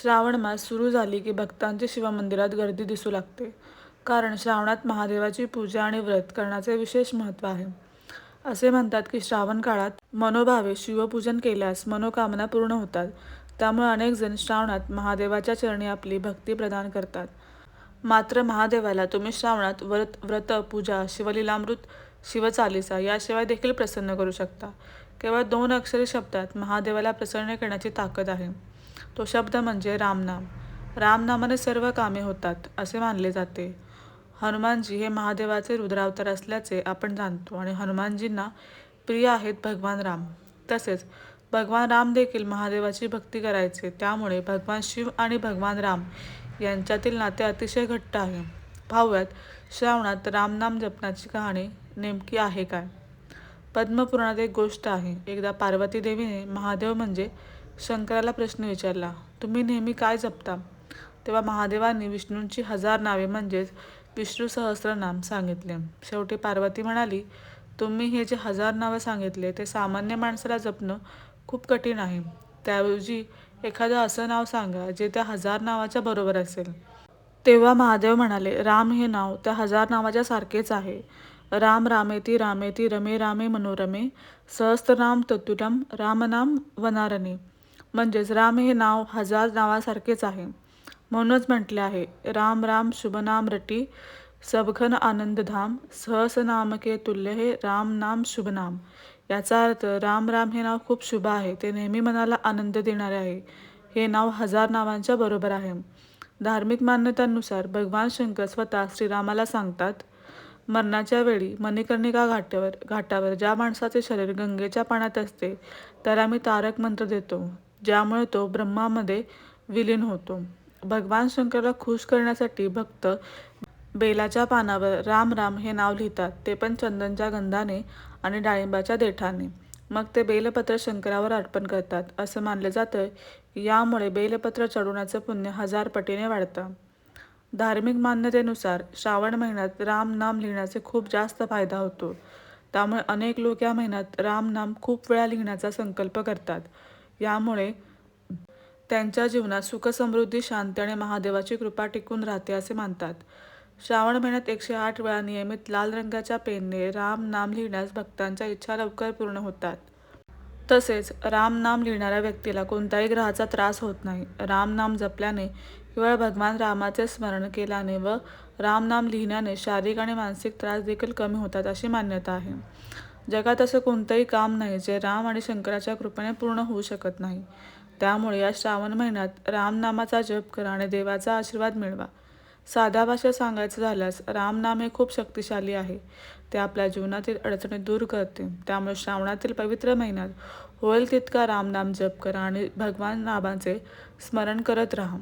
श्रावण मास सुरू झाली की भक्तांची शिवमंदिरात गर्दी दिसू लागते. कारण श्रावणात महादेवाची पूजा आणि व्रत करण्याचे विशेष महत्त्व आहे. असे म्हणतात की श्रावण काळात मनोभावे शिवपूजन केल्यास मनोकामना पूर्ण होतात. त्यामुळे अनेकजण श्रावणात महादेवाच्या चरणी आपली भक्ती प्रदान करतात. मात्र महादेवाला तुम्ही श्रावणात व्रत व्रत पूजा शिवलीलामृत शिवचालिसा याशिवाय देखील प्रसन्न करू शकता. केवळ दोन अक्षरी शब्दात महादेवाला प्रसन्न करण्याची ताकद आहे. तो शब्द म्हणजे रामनाम. रामनामाने सर्व कामे होतात असे मानले जाते. हनुमानजी हे महादेवाचे रुद्रावतार असल्याचे आपण जाणतो आणि हनुमानजींना प्रिय आहेत भगवान राम. तसेच भगवान राम देखील महादेवाची भक्ती करायचे त्यामुळे भगवान शिव आणि भगवान राम यांच्यातील नाते अतिशय घट्ट आहे. भाव्यात श्रावणात रामनाम जपण्याची कहाणी नेमकी आहे काय? पद्मपुराणात एक गोष्ट आहे. एकदा पार्वती देवीने महादेव म्हणजे शंकराला प्रश्न विचारला तुम्ही नेहमी काय जपता? तेव्हा महादेवांनी विष्णूंची हजार नावे म्हणजेच विष्णू सहस्रनाम सांगितले. शेवटी पार्वती म्हणाली तुम्ही हे जे हजार नावं सांगितले ते सामान्य माणसाला जपणं खूप कठीण आहे. त्याऐवजी एखादं असं नाव सांगा जे त्या हजार नावाच्या बरोबर असेल. तेव्हा महादेव म्हणाले राम हे नाव त्या हजार नावाच्या सारखेच आहे. राम रामेती रामेती रमे रामे मनोरमे सहस्त्रनाम तत्तुलम रामनाम वनारणे. म्हणजेच राम हे नाव हजार नावासारखेच आहे. म्हणूनच म्हटले आहे राम राम शुभनाम रटी सबघन आनंदधाम सहसनामके तुल्य हे राम नाम शुभनाम. याचा अर्थ राम राम हे नाव खूप शुभ आहे ते नेहमी मनाला आनंद देणारे आहे. हे नाव हजार नावांच्या बरोबर आहे. धार्मिक मान्यतांनुसार भगवान शंकर स्वतः श्रीरामाला सांगतात मरणाच्या वेळी मणिकर्णिका घाटावर घाटावर ज्या माणसाचे शरीर गंगेच्या पाण्यात असते त्याला मी तारक मंत्र देतो. ज्यामुळे तो ब्रह्मामध्ये विलीन होतो. भगवान शंकरला खुश करण्यासाठी भक्त बेलाच्या पानावर राम राम हे नाव लिहितात. ते पण चंदनच्या गंधाने आणि डाळिंबाच्या देठाने. मग ते बेलपत्र शंकरावर अर्पण करतात. असं मानलं जातं की यामुळे बेलपत्र चढवण्याचं पुण्य हजार पटीने वाढतं. धार्मिक मान्यतेनुसार श्रावण महिन्यात राम नाम लिहिण्याचे खूप जास्त फायदा होतो. त्यामुळे अनेक लोक या महिन्यात राम नाम खूप वेळा लिहिण्याचा संकल्प करतात. यामुळे त्यांच्या जीवनात सुखसमृद्धी शांती आणि महादेवाची कृपा टिकून राहते असे मानतात. श्रावण महिन्यात एकशे आठ वेळा नियमित लाल रंगाच्या पेनने राम नाम लिहिण्यास भक्तांच्या इच्छा लवकर पूर्ण होतात. तसेच राम नाम लिहिणाऱ्या व्यक्तीला कोणत्याही ग्रहाचा त्रास होत नाही. राम नाम जपल्याने केवळ भगवान रामाचे स्मरण केल्याने व राम नाम लिहिण्याने शारीरिक आणि मानसिक त्रास देखील कमी होतात अशी मान्यता आहे. जगात असं कोणतंही काम नाही जे राम आणि शंकराच्या कृपेने पूर्ण होऊ शकत नाही. त्यामुळे या श्रावण महिन्यात रामनामाचा जप करा आणि देवाचा आशीर्वाद मिळवा. साध्या भाषेत सांगायचं झाल्यास रामनाम हे खूप शक्तिशाली आहे. ते आपल्या जीवनातील अडचणी दूर करते. त्यामुळे श्रावणातील पवित्र महिन्यात होईल तितका रामनाम जप करा आणि भगवान नामाचे स्मरण करत राहा.